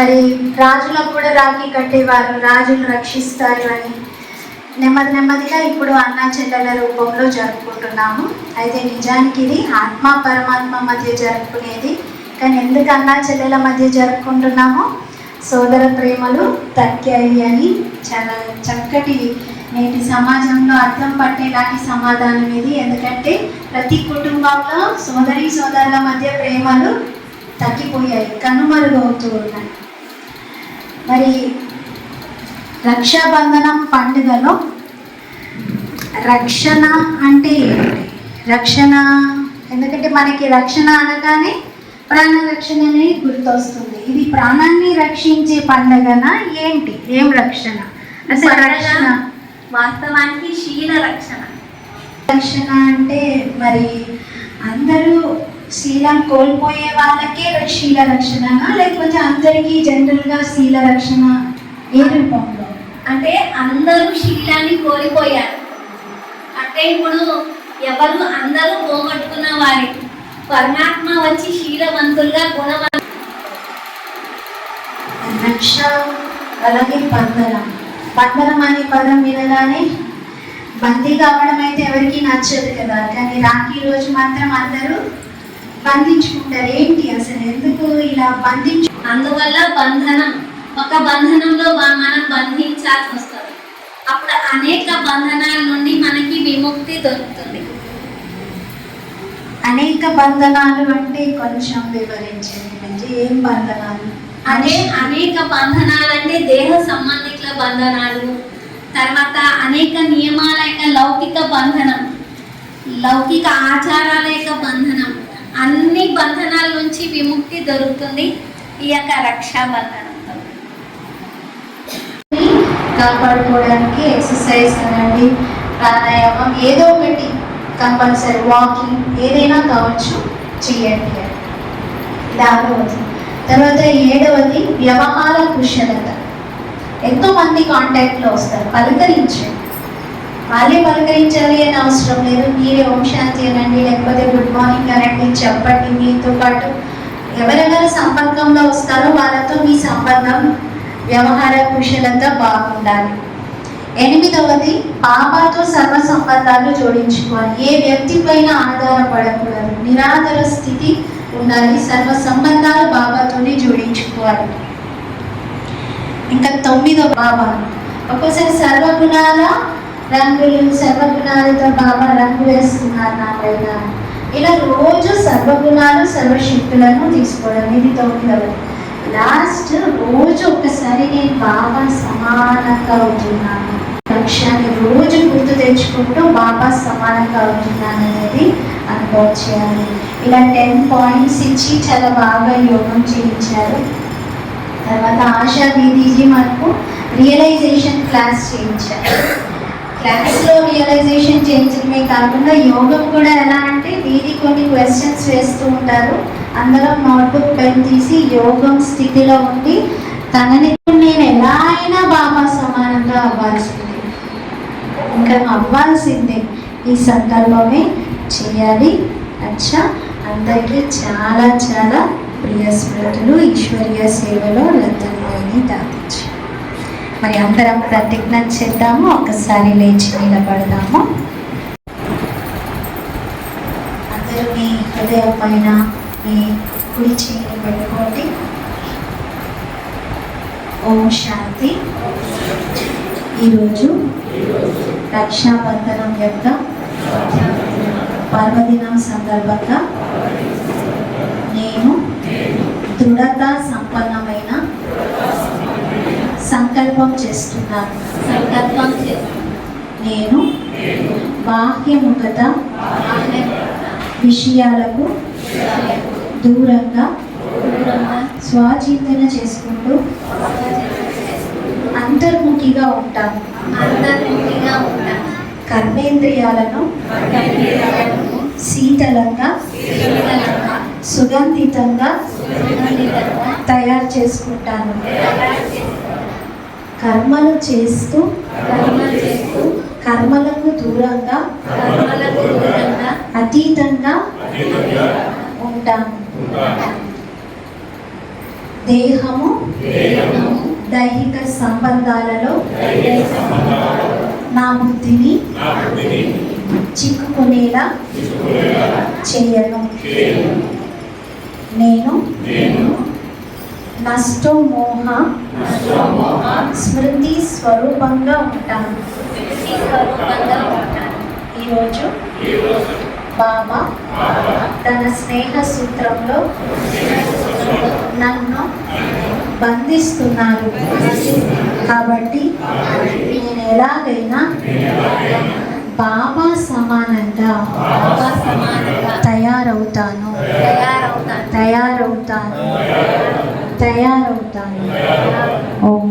మరి రాజులకు కూడా రాఖీ కట్టేవారు రాజులు రక్షిస్తారు అని. నెమ్మది నెమ్మదిగా ఇప్పుడు అన్నా చెల్లెల రూపంలో జరుపుకుంటున్నాము. అయితే నిజానికి ఇది ఆత్మ పరమాత్మ మధ్య జరుపుకునేది. కానీ ఎందుకు అన్నా చెల్లెల మధ్య జరుపుకుంటున్నామో? సోదర ప్రేమలు తగ్గాయి అని చాలా చక్కటి నేటి సమాజంలో అర్థం పట్టేలాంటి సమాధానం ఇది. ఎందుకంటే ప్రతి కుటుంబంలో సోదరి సోదరుల మధ్య ప్రేమలు తగ్గిపోయాయి కనుమరుగవుతూ ఉన్నాయి. మరి రక్షాబంధనం పండుగలో రక్షణ అంటే ఏంటి? రక్షణ ఎందుకంటే మనకి రక్షణ అనగానే ప్రాణ రక్షణ అనేది గుర్తొస్తుంది. ఇది ప్రాణాన్ని రక్షించే పండుగన ఏంటి? ఏం రక్షణ? అసలు రక్షణ. వాస్తవానికి శీల రక్షణ. రక్షణ అంటే మరి అందరూ శీలం కోల్పోయే వాళ్ళకే శీల రక్షణనా లేకపోతే అందరికీ జనరల్గా శీల రక్షణ. ఏ రూపంలో? అంటే అందరూ శీలాన్ని కోల్పోయారు. అంటే ఇప్పుడు ఎవరు అందరూ పోగొట్టుకున్న వారి. పరమాత్మ వచ్చి శీలవంతులుగా గుణవంతులు రక్ష అలాగే బంధనం బంధనం అనే పదం వినగానే బందీ కావడం అయితే ఎవరికి నచ్చదు కదా. కానీ రాఖీ రోజు మాత్రం అందరూ బంధించుకుంటారు ఏంటి అసలు? ఎందుకు ఇలా బంధించు? అందువల్ల బంధనం ఒక బంధనంలో మనం బంధించాల్సి వస్తుంది. అప్పుడు అనేక బంధనాల నుండి మనకి విముక్తి దొరుకుతుంది. అనేక బంధనాలు అంటే కొంచెం వివరించండి. అంటే ఏం బంధనాలు? అదే అనేక బంధనాలు అంటే దేహ సంబంధికుల బంధనాలు తర్వాత అనేక నియమాల యొక్క లౌకిక బంధనం లౌకిక ఆచారాల యొక్క బంధనం అన్ని బంధనాల నుంచి విముక్తి దొరుకుతుంది. ఈ యొక్క రక్షాబంధనంతో కాపాడుకోవడానికి ఎక్సర్సైజ్ అనండి. ప్రాణాయామం ఏదో ఒకటి కంపల్సరీ వాకింగ్ ఏదైనా కావచ్చు చేయండి ఇది ఆరవది తర్వాత ఏడవది వ్యవహార కుశలత. ఎంతో మంది కాంటాక్ట్లో వస్తారు. పలకరించండి. వాళ్ళే పలకరించాలి అని అవసరం లేదు. మీరే ఓం శాంతి అనండి లేకపోతే గుడ్ మార్నింగ్ అనండి చెప్పండి మీతో పాటు. ఎవరెవరు సంపర్కంలో వస్తారో వాళ్ళతో మీ సంబంధం వ్యవహార కుశలత బాగుండాలి. ఎనిమిదవది పాపాతో సర్వ సంబంధాలు జోడించుకోవాలి. ఏ వ్యక్తి పైన ఆధారపడకూడదు. నిరాధార స్థితి ఉండాలి. సర్వ సంబంధాలు బాబాతోనే జోడించుకోవాలి. ఇంకా తొమ్మిదో బాబా ఒక్కోసారి సర్వగుణాల రంగులు సర్వగుణాలతో బాబా రంగు వేస్తున్నారు నా ఇలా రోజు సర్వగుణాలు సర్వశక్తులను తీసుకోవడం ఇది తొమ్మిదవది లాస్ట్ రోజు ఒకసారి నేను బాబా సమానంగా ఉంటున్నాను. లక్ష్యాన్ని రోజు గుర్తు తెచ్చుకుంటూ బాబా సమానంగా అవుతున్నాను అనేది అనుభవం చేయాలి. ఇలా టెన్ పాయింట్స్ ఇచ్చి చాలా బాగా యోగం చేయించారు. తర్వాత ఆశా దీదీజీ మనకు రియలైజేషన్ క్లాస్ చేయించారు. క్లాస్లో రియలైజేషన్ చేయించడమే కాకుండా యోగం కూడా ఎలా అంటే వీరి కొన్ని క్వశ్చన్స్ వేస్తూ ఉంటారు. అందరం నోట్బుక్ పెన్ తీసి యోగం స్థితిలో ఉండి తనని నేను ఎలా అయినా బాబా సమానంగా అవ్వాల్సిందే. ఇంకా అవ్వాల్సిందే. ఈ సందర్భమే చేయాలి. అచ్చా అందరికీ చాలా చాలా ప్రియ స్మృతులు. ఈశ్వరీయ సేవలో లతన్మోని దాటించి మరి అందరం ప్రతిజ్ఞ చేద్దాము ఒకసారి లేచి నిలబడదాము. అందరూ మీ హృదయం పైన మీ కుడి చేయి పెట్టుకోండి. ఓం శాంతి. ఈరోజు రక్షాబంధనం యొక్క పర్వదినం సందర్భంగా నేను దృఢత సంపన్నమైన సంకల్పం చేస్తున్నాను. సంకల్పం నేను బాహ్యముఖత విషయాలకు దూరంగా స్వాచింతన చేసుకుంటూ అంతర్ముఖిగా ఉంటాను. అంతర్ముఖిగా ఉంటాం కర్మేంద్రియాలను శీతలంగా సుగంధితంగా తయారు చేసుకుంటాను. కర్మలు చేస్తూ కర్మలు చేస్తూ కర్మలకు దూరంగా కర్మలకు దూరంగా అతీతంగా ఉంటాము దేహము దైహిక సంబంధాలలో నా బుద్ధిని చిక్కుకునేలా చేయను. నేను నష్టమోహ స్మృతి స్వరూపంగా ఉంటాను ఈరోజు బాబా తన స్నేహ సూత్రంలో నన్ను బంధిస్తున్నారు. కాబట్టి నేను ఎలాగైనా బాబా సమానంగా బాబా సమానంగా తయారవుతాను. తయారవుతాను. తయారవుతాను ఓం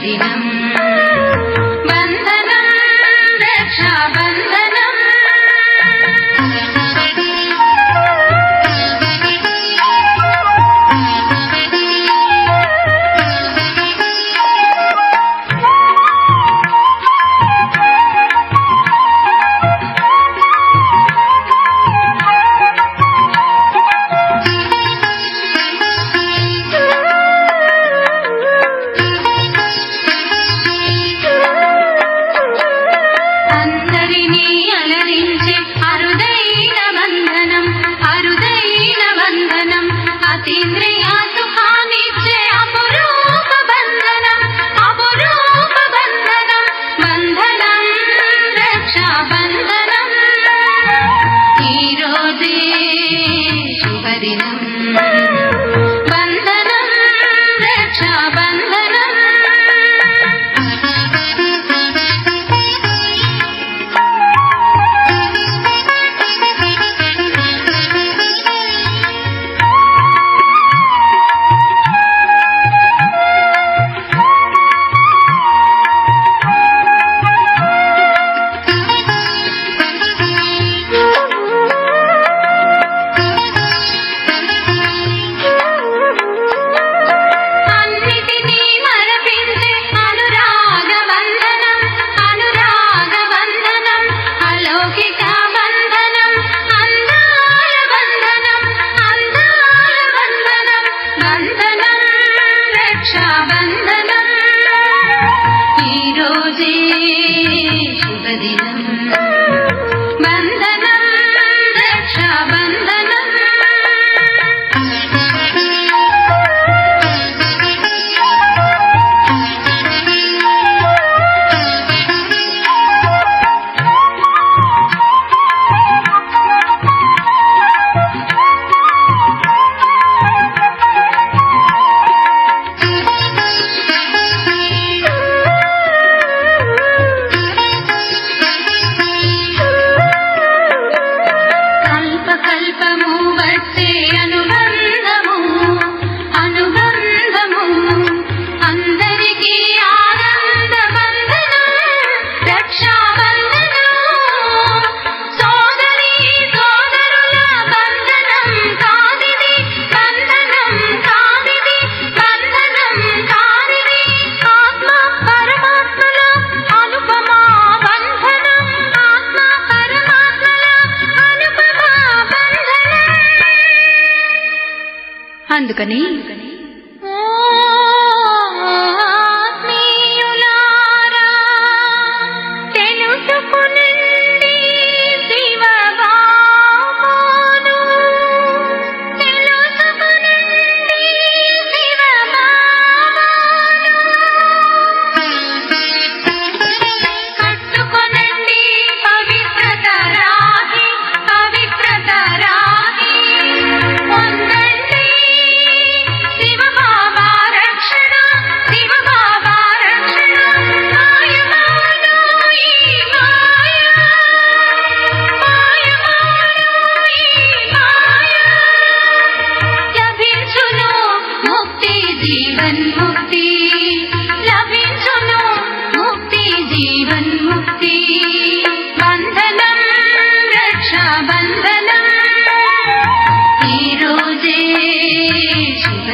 你的。کنی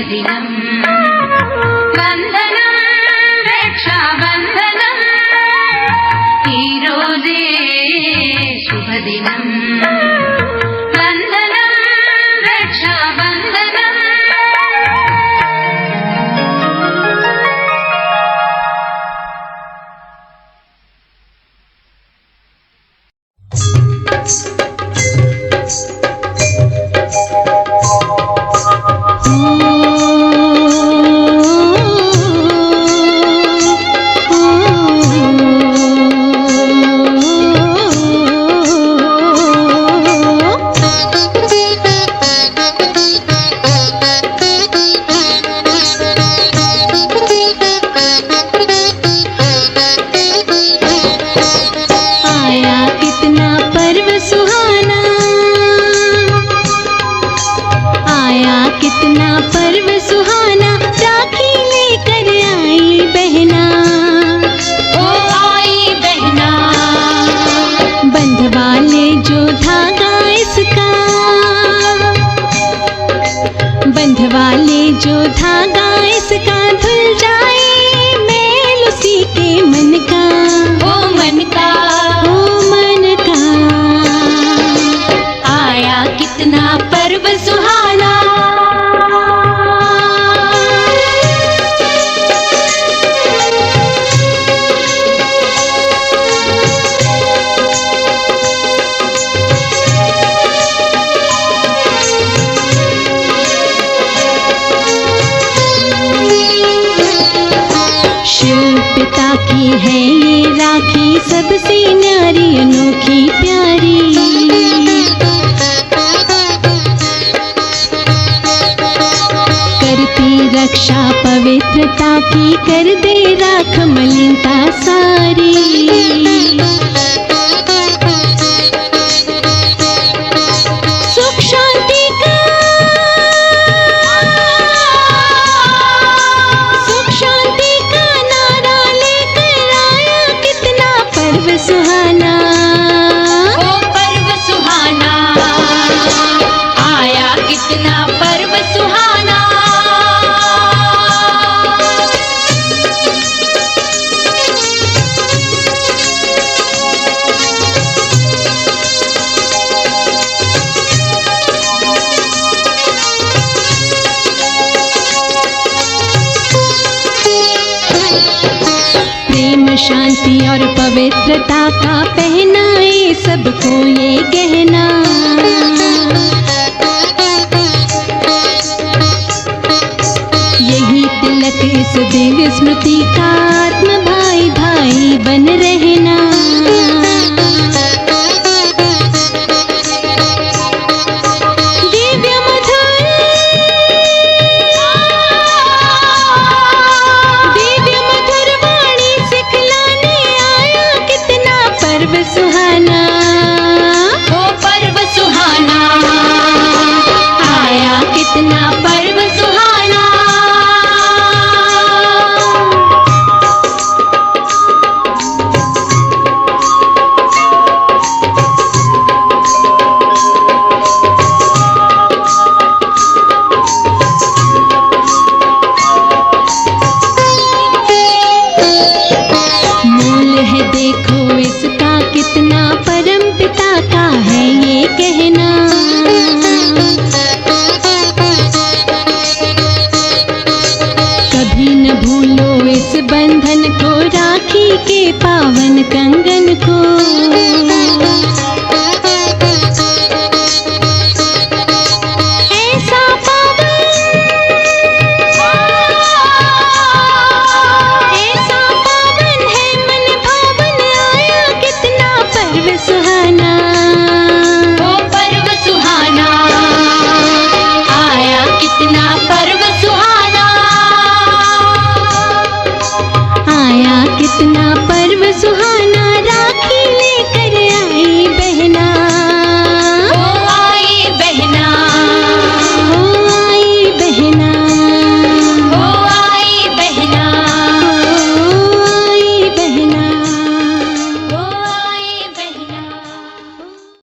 Ferdinand. करती रक्षा पवित्रता की कर दे राख मलिनता सारी। सुख शांति का। सुख शांति का कितना पर्व सुहाना। पर्व सुहाना, आया कितना पर्व सुहाना। शांति और पवित्रता का पहनाए सबको ये गहना। यही तिलक इस दिव्य स्मृति का आत्म भाई भाई बन रहना। अपना ना